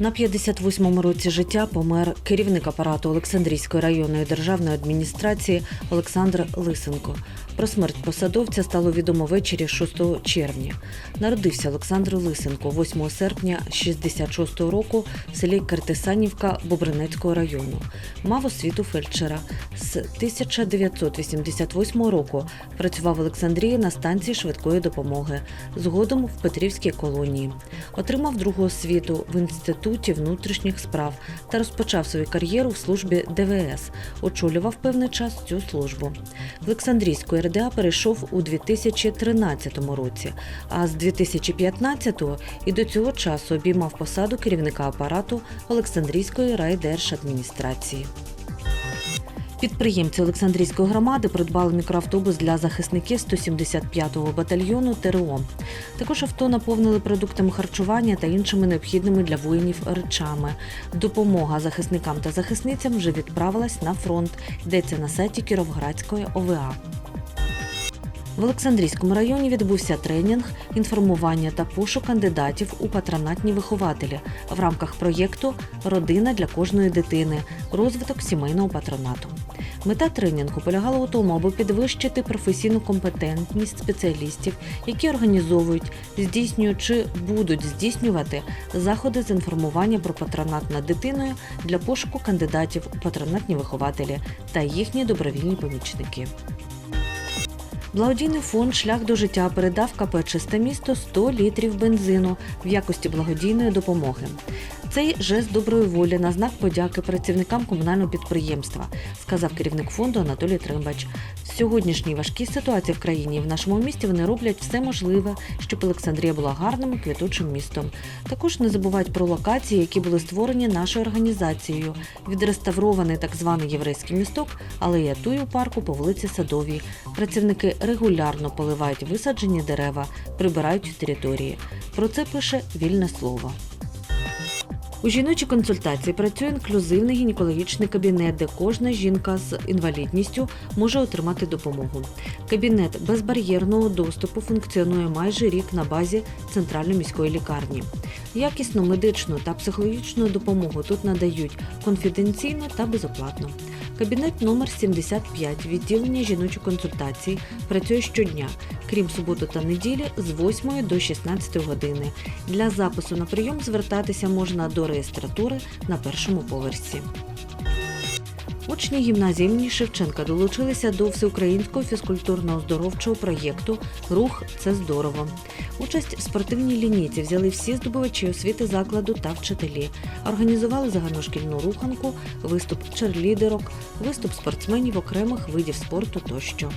На 58-му році життя помер керівник апарату Олександрійської районної державної адміністрації Олександр Лисенко. Про смерть посадовця стало відомо ввечері 6 червня. Народився Олександр Лисенко 8 серпня 66-го року в селі Картисанівка Бобринецького району. Мав освіту фельдшера. З 1988 року працював в Олександрії на станції швидкої допомоги. Згодом в Петрівській колонії. Отримав другу освіту в інституті внутрішніх справ та розпочав свою кар'єру в службі ДВС. Очолював певний час цю службу. В Олександрійську РДА перейшов у 2013 році, а з 2015-го і до цього часу обіймав посаду керівника апарату Олександрійської райдержадміністрації. Підприємці Олександрійської громади придбали мікроавтобус для захисників 175-го батальйону ТРО. Також авто наповнили продуктами харчування та іншими необхідними для воїнів речами. Допомога захисникам та захисницям вже відправилась на фронт. Йдеться на сайті Кіровоградської ОВА. В Олександрійському районі відбувся тренінг, інформування та пошук кандидатів у патронатні вихователі в рамках проєкту Родина для кожної дитини. Розвиток сімейного патронату. Мета тренінгу полягала у тому, аби підвищити професійну компетентність спеціалістів, які організовують, здійснюють чи будуть здійснювати заходи з інформування про патронат над дитиною для пошуку кандидатів у патронатні вихователі та їхні добровільні помічники. Благодійний фонд Шлях до життя передав КП «Чисте місто 100 літрів бензину в якості благодійної допомоги. Цей жест доброї волі на знак подяки працівникам комунального підприємства, сказав керівник фонду Анатолій Тримбач. В сьогоднішній важкій ситуації в країні і в нашому місті вони роблять все можливе, щоб Олександрія була гарним і квітучим містом. Також не забувають про локації, які були створені нашою організацією. Відреставрований так званий єврейський місток, алея Туї у парку по вулиці Садовій. Працівники регулярно поливають висаджені дерева, прибирають території. Про це пише вільне слово. У жіночій консультації працює інклюзивний гінекологічний кабінет, де кожна жінка з інвалідністю може отримати допомогу. Кабінет безбар'єрного доступу функціонує майже рік на базі центральної міської лікарні. Якісну медичну та психологічну допомогу тут надають конфіденційно та безоплатно. Кабінет номер 75 відділення жіночої консультації працює щодня, крім суботу та неділі з 8 до 16 години. Для запису на прийом звертатися можна до реєстратури на першому поверсі. Учні гімназії імені Шевченка долучилися до всеукраїнського фізкультурно-оздоровчого проєкту Рух це здорово. Участь в спортивній лінійці взяли всі здобувачі освіти закладу та вчителі. Організували загальношкільну руханку, виступ черлідерок, виступ спортсменів окремих видів спорту тощо.